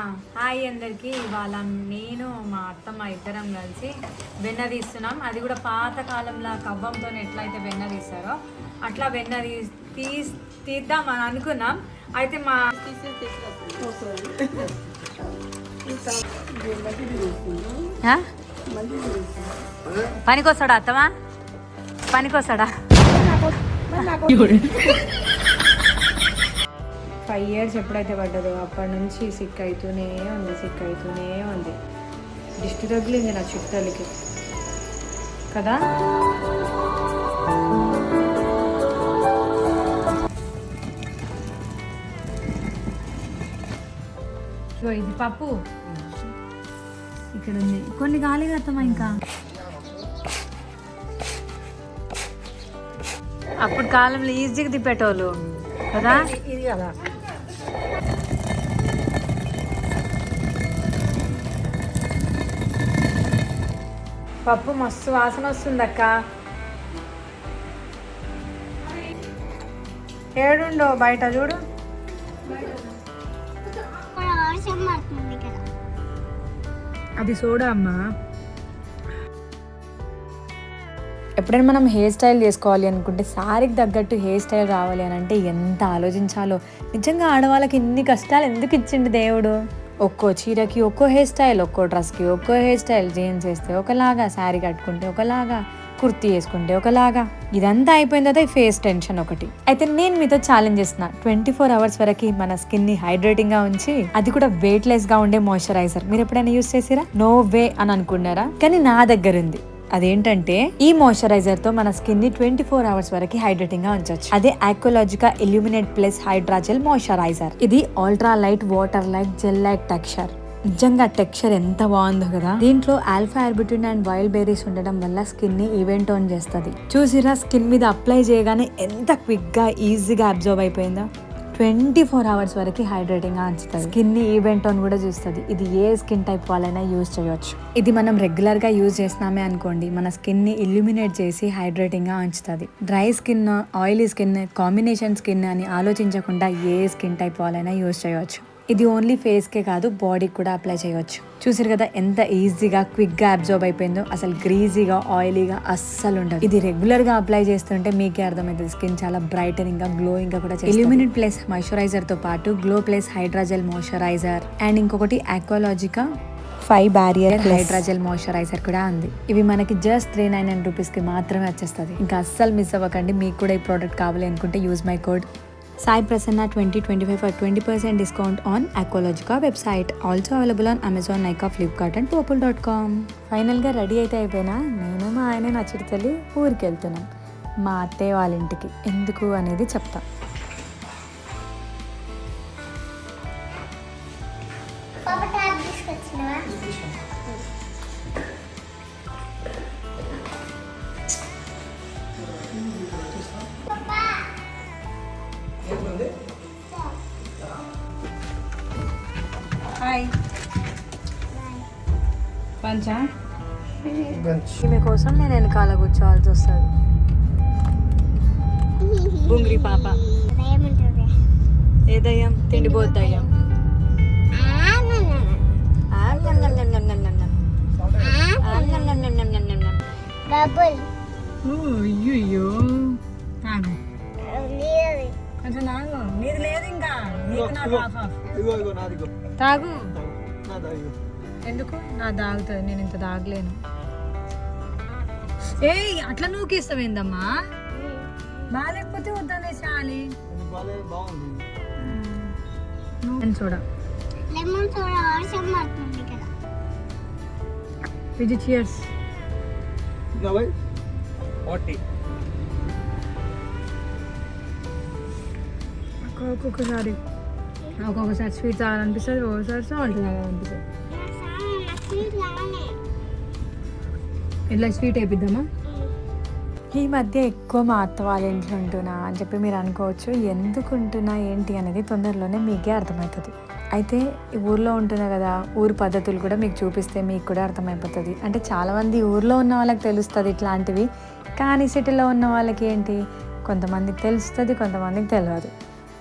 Hi అందరికీ. ఇవాళ నేను మా అత్తమ్మ ఇద్దరం కలిసి వెన్న తీస్తున్నాం. అది కూడా పాత కాలంలో కవ్వంతో ఎట్లయితే వెన్న తీస్తారో అట్లా వెన్న తీ తీస్ తీద్దాం అని అనుకున్నాం. అయితే మా? పనికొస్తాడా అత్తమా పనికొస్తాడా? ఫైవ్ ఇయర్స్ ఎప్పుడైతే పడ్డదో అప్పటి నుంచి సిక్ అవుతూనే ఉంది సిక్ అవుతూనే ఉంది. దిష్టి తగిలింది నా చుట్టాలకి కదా? సో ఇది పప్పు. ఇక్కడ ఉంది. కొన్ని గాలి కత్తమా ఇంకా? అప్పుడు కాలంలో ఈజీగా తిప్పేటోళ్ళు. కదా? ఇది కదా పప్పు మస్తు వాసన వస్తుంది అక్క ఏడుండో బయట చూడు. అది సోడా అమ్మా. ఎప్పుడైనా మనం హెయిర్ స్టైల్ చేసుకోవాలి అనుకుంటే సారీకి తగ్గట్టు హెయిర్ స్టైల్ రావాలి అని అంటే ఎంత ఆలోచించాలో. నిజంగా ఆడవాళ్ళకి ఇన్ని కష్టాలు ఎందుకు ఇచ్చిండు దేవుడు? ఒక్కో చీరకి ఒక్కో హెయిర్ స్టైల్ ఒక్కో డ్రెస్కి ఒక్కో హెయిర్ స్టైల్ జీన్స్ వేస్తే ఒకలాగా శారీ కట్టుకుంటే ఒకలాగా కుర్తీ వేసుకుంటే ఒకలాగా. ఇదంతా అయిపోయిన తర్వాత ఫేస్ టెన్షన్ ఒకటి. అయితే నేను మీతో ఛాలెంజ్ చేస్తున్నా. ట్వంటీ ఫోర్ అవర్స్ వరకు మన స్కిన్ని హైడ్రేటింగ్గా ఉంచి అది కూడా వెయిట్ లెస్గా ఉండే మాయిశ్చరైజర్ మీరు ఎప్పుడైనా యూస్ చేసిరా? నో వే అని అనుకున్నారా? కానీ నా దగ్గర ఉంది. అదేంటంటే ఈ మాయిశ్చరైజర్తో మన స్కిన్ని ట్వంటీ ఫోర్ అవర్స్ వరకు హైడ్రేటింగ్గా ఉంచవచ్చు అదే Aqualogica illuminate plus hydrogel moisturizer ఇది ultra light water light gel light texture నిజంగా టెక్స్చర్ ఎంత బాగుందో కదా. దీంట్లో alpha arbutin and wild berries ఉండడం వల్ల స్కిన్ని ఈవెంట్ ఆన్ చేస్తుంది. చూసిరా స్కిన్ మీద అప్లై చేయగానే ఎంత క్విక్గా ఈజీగా అబ్జర్వ్ అయిపోయిందో. ట్వంటీ ఫోర్ అవర్స్ వరకు హైడ్రేటింగ్గా ఉంచుతుంది స్కిన్ని ఈవెంట్ అని కూడా చూస్తుంది. ఇది ఏ స్కిన్ టైప్ వాళ్ళైనా యూజ్ చేయవచ్చు ఇది మనం రెగ్యులర్గా యూజ్ చేసినామే అనుకోండి మన స్కిన్ని ఇల్యూమినేట్ చేసి హైడ్రేటింగ్గా ఉంచుతుంది. Dry skin oily skin combination skin అని ఆలోచించకుండా ఏ స్కిన్ టైప్ వాళ్ళైనా యూజ్ చేయవచ్చు ఇది ఓన్లీ ఫేస్కే కాదు బాడీకి కూడా అప్లై చేయొచ్చు. చూసారు కదా ఎంత ఈజీగా క్విక్గా అబ్జర్వ్ అయిపోయిందో అసలు గ్రీజీగా ఆయిలీగా అస్సలు ఉండదు. ఇది రెగ్యులర్గా అప్లై చేస్తుంటే మీకే అర్థమవుతుంది. స్కిన్ చాలా బ్రైటనింగ్గా గ్లోయింగ్గా కూడా ఎలిమినేట్ ప్లస్ మాయిశ్చరైజర్తో పాటు glow plus hydrogel moisturizer and ఇంకొకటి Aqualogica five barrier hydrogel moisturizer కూడా ఉంది ఇవి మనకి జస్ట్ త్రీ నైన్ నైన్ రూపీస్కి మాత్రమే వచ్చేస్తుంది. ఇంకా అస్సలు మిస్ అవ్వకండి. మీకు కూడా ఈ ప్రోడక్ట్ కావాలి అనుకుంటే use my code Sai Prasanna twenty twenty five for twenty percent discount on Aqualogica website also available on Amazon Nykaa Flipkart and Purplle dot com ఫైనల్గా రెడీ అయితే అయిపోయినా నేను మా ఆయన నచ్చిడి తల్లి ఊరికి వెళ్తున్నాం మా అత్తయ్య వాళ్ళ ఇంటికి. ఎందుకు అనేది చెప్తా. పంచా? ఈమె కోసం నేను వెనకాల కూర్చోవాల్సి వస్తుంది. బుంగ్రి పాప. ఏ దయ్యం? తిండిపోద్దు దయ్యం. తాగు. నీది కొంచెం తాగు. నీది లేదు ఇంకా. నీకు నాకు హాఫ్ హాఫ్ ఇగో ఇగో నాదిగో. తాగు. నాదా ఇగో ఎందుకు? నా తాగుతుంది నేను ఇంత తాగలేను ఏయ్ అట్లా నూకేస్తావేందమ్మా బాగాలేకపోతే వద్దనే చాలి. చూడ. లెమన్ సోడా వర్షం పడుతుంది కదా విజి చియర్స్ ఒక్కొక్కసారి ఒక్కొక్కసారి స్వీట్ తాగాలనిపిస్తుంది ఒక్కొక్కసారి సాల్ట్ తాగాలనిపిస్తుంది. ఇట్లా స్వీట్ వేపిద్దామా? ఈ మధ్య ఎక్కువ మా అత్త వాళ్ళ ఇంట్లో ఉంటున్నా అని చెప్పి మీరు అనుకోవచ్చు. ఎందుకు ఉంటున్నా ఏంటి అనేది తొందరలోనే మీకే అర్థమవుతుంది. అయితే ఊర్లో ఉంటున్నా కదా ఊరు పద్ధతులు కూడా మీకు చూపిస్తే మీకు కూడా అర్థమైపోతుంది. అంటే చాలామంది ఊర్లో ఉన్న వాళ్ళకి తెలుస్తుంది ఇట్లాంటివి. కానీ సిటీలో ఉన్న వాళ్ళకి ఏంటి? కొంతమందికి తెలుస్తుంది కొంతమందికి తెలియదు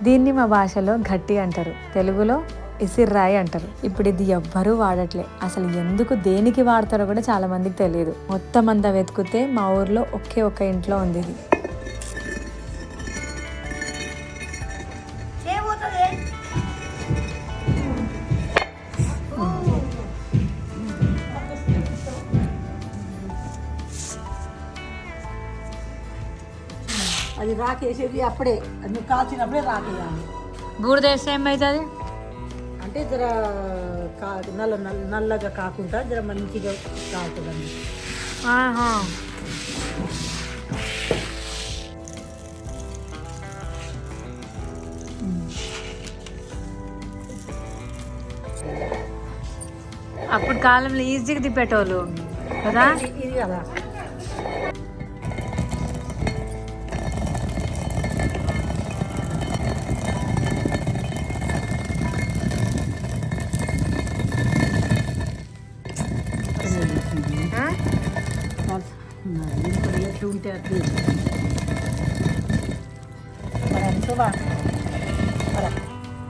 దీన్ని మా భాషలో గట్టి అంటారు. తెలుగులో ఇసిర్రాయి అంటారు. ఇప్పుడు ఇది ఎవ్వరూ వాడట్లే. అసలు ఎందుకు దేనికి వాడతారో కూడా చాలా మందికి తెలియదు. మొత్తం అంతా వెతికితే మా ఊర్లో ఒకే ఒక్క ఇంట్లో ఉంది ఇది. అది రాకేసేది అప్పుడే. నువ్వు కాల్చినప్పుడే రాకేయాలి. బూడిద వేస్తే ఏమవుతుంది అంటే జర కా నల్ల నల్ల నల్లగా కాకుండా జర మంచిగా కాకుదండి. అప్పుడు కాలంలో ఈజీగా తిప్పేటోళ్ళు. కదా? ఇది కదా.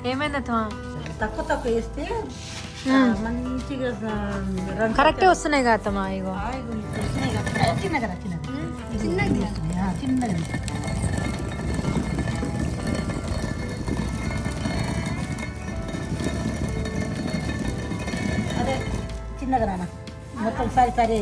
ఏమైంది అత్తమా తక్కువ తక్కువ వేస్తే ఆ, మంచిగా ఆ, రంగు కరెక్టే వస్తున్నాయి కదా అత్తమా ఇగో. ఆయిల్ వస్తున్నాయి కదా. చిన్నగా రా, చిన్నగా చిన్నగా. వస్తున్నాయి, ఆ, చిన్నగా. అదే చిన్నగా రానా? మొత్తం సరి సరి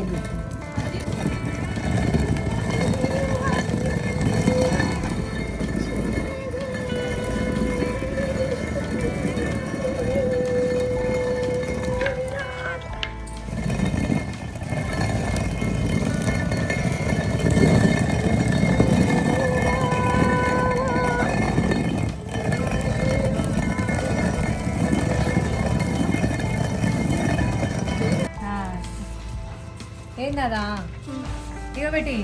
ఇగో పెట్టి.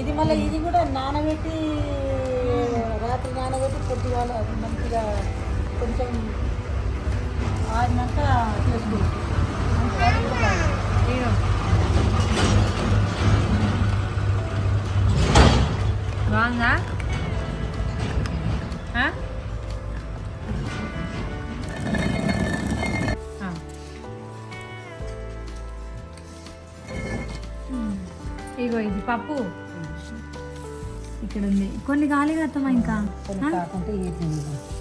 ఇది మళ్ళీ ఇది కూడా నానబెట్టి నానబెట్టి పొద్దుగాల అది మంచిగా కొంచెం ఆడినాక చేసుకోవచ్చు మంచిగా అది కూడా బాగుంటుంది. బాగుందా ఆ? ఆ. మ్మ్. ఇగో ఇది పప్పు ఇక్కడ ఉంది కొన్ని ఖాళీ కత్తమా ఇంకా.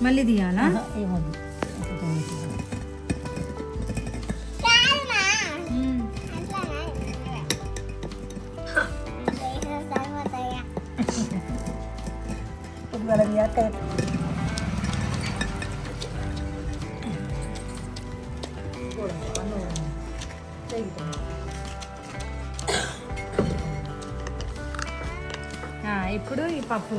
మళ్ళీ తీయాలా? ఆహా, ఏమొద్దు ఇప్పుడు ఈ పప్పు.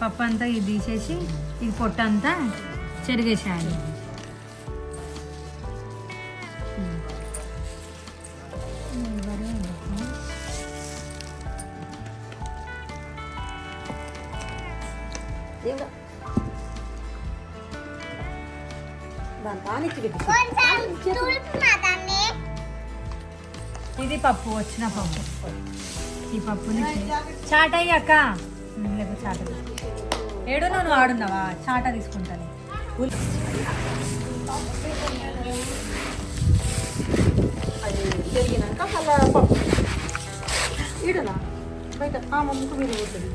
పప్పు అంతా ఇది తీసేసి ఇది పొట్టు అంతా చెరిగేసేయాలి. ఇది పప్పు వచ్చిన పప్పు. ఈ పప్పుని చాట అయ్యాక లేకు చాట ఏడు నువ్వు ఆడున్నావా? చాట తీసుకుంటాను. అది పెరిగినాక మళ్ళా పప్పు బయట ఆ మమ్మకు మీరు పోతుంది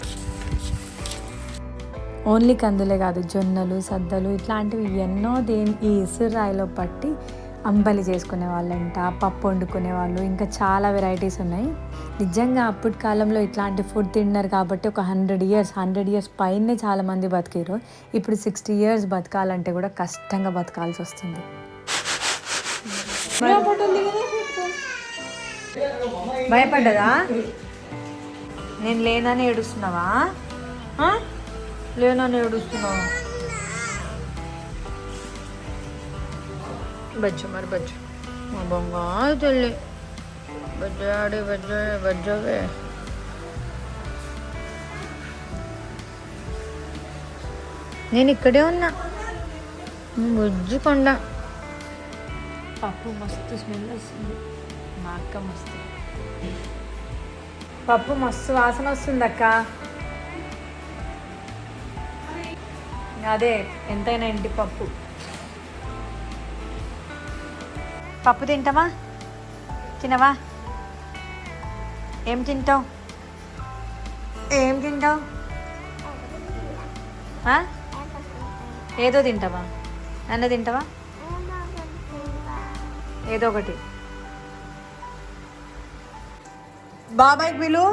ఓన్లీ కందులే కాదు జొన్నలు సద్దలు ఇట్లాంటివి ఎన్నో దేని ఈ ఇసురాయిలో పట్టి అంబలి చేసుకునే వాళ్ళంట పప్పు వండుకునే వాళ్ళు ఇంకా చాలా వెరైటీస్ ఉన్నాయి. నిజంగా అప్పటి కాలంలో ఇట్లాంటి ఫుడ్ తిన్నారు కాబట్టి ఒక హండ్రెడ్ ఇయర్స్ హండ్రెడ్ ఇయర్స్ పైనే చాలా మంది బతికారు ఇప్పుడు సిక్స్టీ ఇయర్స్ బతకాలంటే కూడా కష్టంగా బతకాల్సి వస్తుంది. భయపడ్డదా నేను లేనని ఏడుస్తున్నావా? లేనని ఏడుస్తున్నావా? బజ్జు మరి బజ్జు. మా బంగారు తల్లి. బజ్జాడి బజ్జాడి బజ్జవే నేను ఇక్కడే ఉన్నా. బుజ్జుకొండ పప్పు మస్తు స్మెల్ వస్తుంది. మా అక్క మస్తు. పప్పు మస్తు వాసన వస్తుంది అక్క. అదే ఎంతైనా ఇంటి పప్పు. పప్పు తింటావా? తినవా? ఏం తింటావు? ఏం తింటావు? ఏదో తింటావా? నన్ను తింటావా? ఏదో ఒకటి. బాబాయ్ పిలు.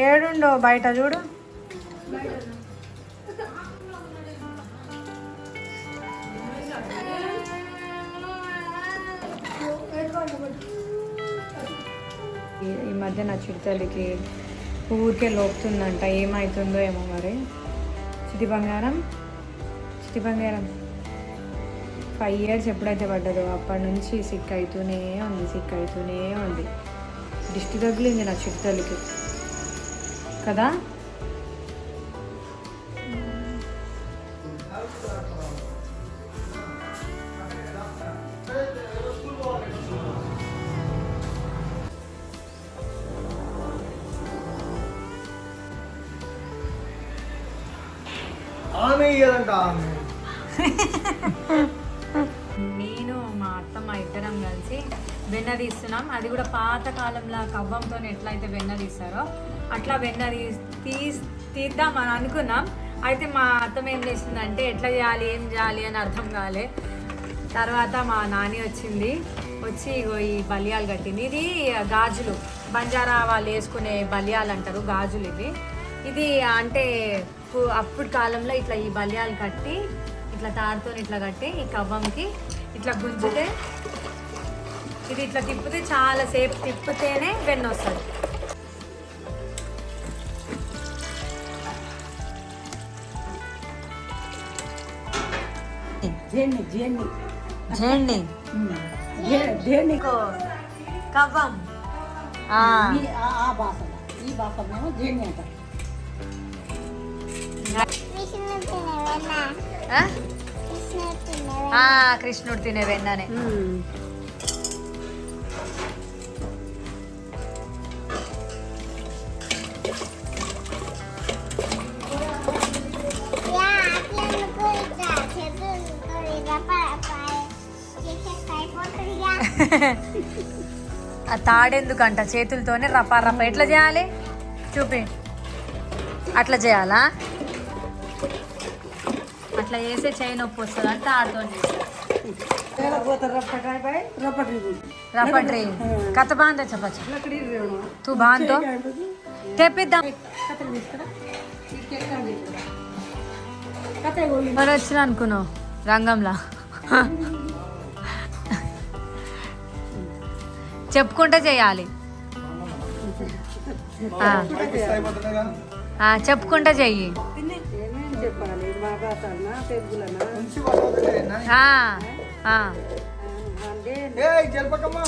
ఏడుండో బయట చూడు. మధ్య నా చిరుతల్లికి ఊరికే లోపుతుందంట ఏమవుతుందో ఏమో మరి. చిటి బంగారం? చిటి బంగారం. ఫైవ్ ఇయర్స్ ఎప్పుడైతే పడ్డదో అప్పటి నుంచి సిక్ అవుతూనే ఉంది సిక్ అవుతూనే ఉంది. దిష్టి తగిలింది నా చిరుతల్లికి. కదా? తీస్తున్నాం అది కూడా పాత కాలంలో కవ్వంతో ఎట్లయితే వెన్న తీస్తారో అట్లా వెన్న తీ- తీద్దాం అని అనుకున్నాం. అయితే మా అత్తమ్మ ఏం చేసిందంటే ఎట్లా చేయాలి ఏం చేయాలి అని అర్థం కాలే. తర్వాత మా నాని వచ్చింది. వచ్చి ఈ బలియాలు కట్టింది. ఇది గాజులు. బంజారా వాళ్ళు వేసుకునే బలియాలు అంటారు గాజులు ఇవి. ఇది అంటే అప్పుడు కాలంలో ఇట్లా ఈ బలియాలు కట్టి ఇట్లా తాడుతో ఇట్లా కట్టి ఈ కవ్వంకి ఇట్లా గుంజితే ఇది ఇట్లా తిప్పితే చాలా సేపు తిప్పితేనే వెన్న వస్తుంది. కవ్వం. ఈ అంటారు. కృష్ణుడు తినే వెన్ననే. ఆ తాడెందుకంట చేతులతోనే రపా రప. ఎట్లా చేయాలి? చూపి. అట్లా చేయాలా? అట్లా చేసే చేయి నొప్పి వస్తుంది అంటే రప్పటి రపట్రీ కథ బాగుందా చెప్పచ్చు? తూ బాగుందో? తెప్పిద్దాం. మరి వచ్చిన అనుకున్నావు రంగంలా. చెప్పుకుంటే చేయాలి. ఆ, అయిపోతుందిగా ఆ, చెప్పుకుంటే చెయ్యి. ఏమేం చెప్పాలి? మా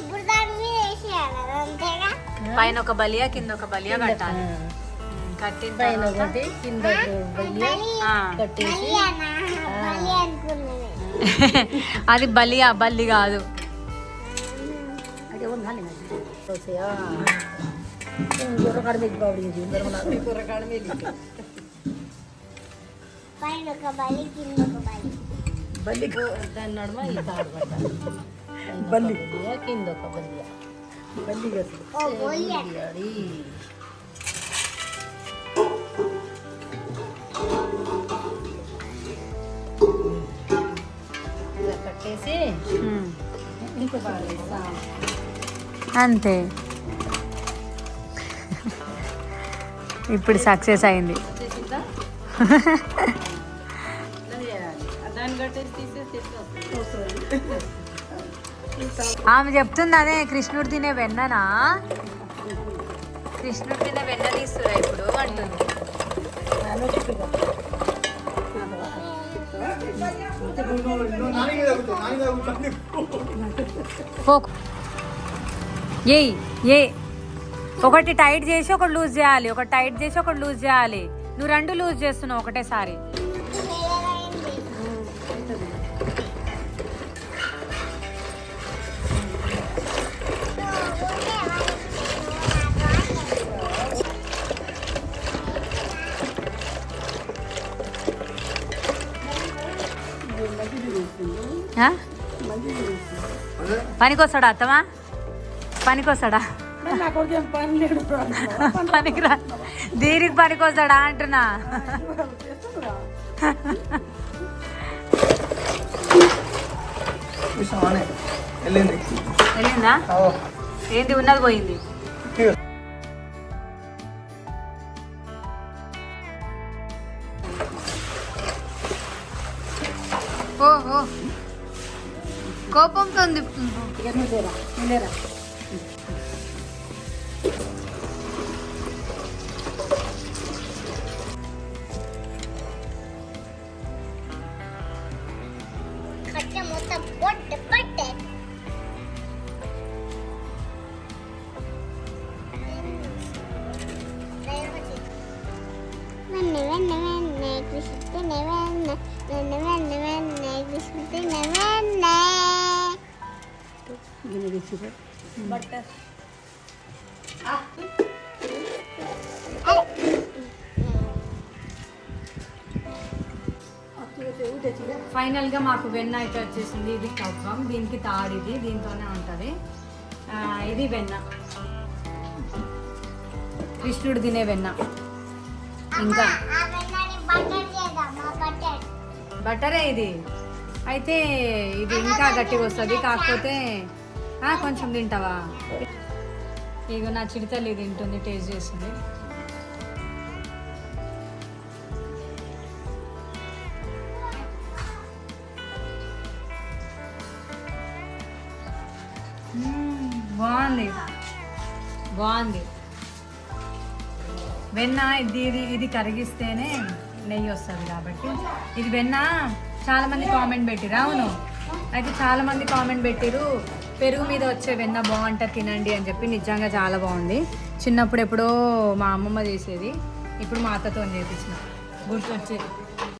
ఇప్పుడు దాని మీద వేసేయాలి. అది అంతేగా పైన ఒక బలియా కింద ఒక బలియా కట్టాలి. కట్టిన ఆ, బలియానా? బలి అనుకున్నది. అది బలియా బల్లి కాదు. అదే ఉండాలి కూరకాడ మీకు బాబు కూరకాడ మీకు పైన ఒక బలి కింద ఒక బలి. బల్లి దాని నడుమ ఈ తాడు పట్టాలి బల్లి. కింద ఒక బల్లి. బల్లి ఇలా కట్టేసి అంతే. ఇప్పుడు సక్సెస్ అయింది. దాన్ని కట్టేసి తీసేసి ఆమె చెప్తుంది అదే కృష్ణుడు తినే వెన్ననా? కృష్ణుడు తినే వెన్న తీస్తురా ఇప్పుడు అంటుంది. ఏయ్ ఏ. ఒకటి టైట్ చేసి ఒకటి లూజ్ చేయాలి. ఒకటి టైట్ చేసి ఒకటి లూజ్ చేయాలి. నువ్వు రెండు లూజ్ చేస్తున్నావు ఒకటేసారి. పనికొస్తాడా అత్తమా పనికొస్తాడా? పనికిరా. దీనికి పనికొస్తాడా అంటున్నా? వెళ్ళింది. ఏంటి ఉన్నది పోయింది? కోపంతో ఉంది ఫైనల్గా మాకు వెన్న అయితే వచ్చేసింది. ఇది కవ్వం. దీనికి తాడిది దీంతోనే ఉంటుంది. ఇది వెన్న. కృష్ణుడు తినే వెన్న. ఇంకా. బటరే ఇది. అయితే ఇది ఇంకా గట్టిగా వస్తుంది. కాకపోతే కొంచెం తింటావా? ఇగో నా చిడితల్లి తింటుంది టేస్ట్ చేసింది బాగుంది. బాగుంది. వెన్న ఇది ఇది ఇది కరిగిస్తేనే నెయ్యి వస్తుంది కాబట్టి. ఇది వెన్న చాలా మంది కామెంట్ పెట్టిరు అవును. అయితే చాలామంది కామెంట్ పెట్టిరు పెరుగు మీద వచ్చే వెన్న బాగుంటుంది తినండి అని చెప్పి నిజంగా చాలా బాగుంది. చిన్నప్పుడు ఎప్పుడో మా అమ్మమ్మ చేసేది. ఇప్పుడు మా అత్తతో చేపించిన. గుర్తొచ్చేది.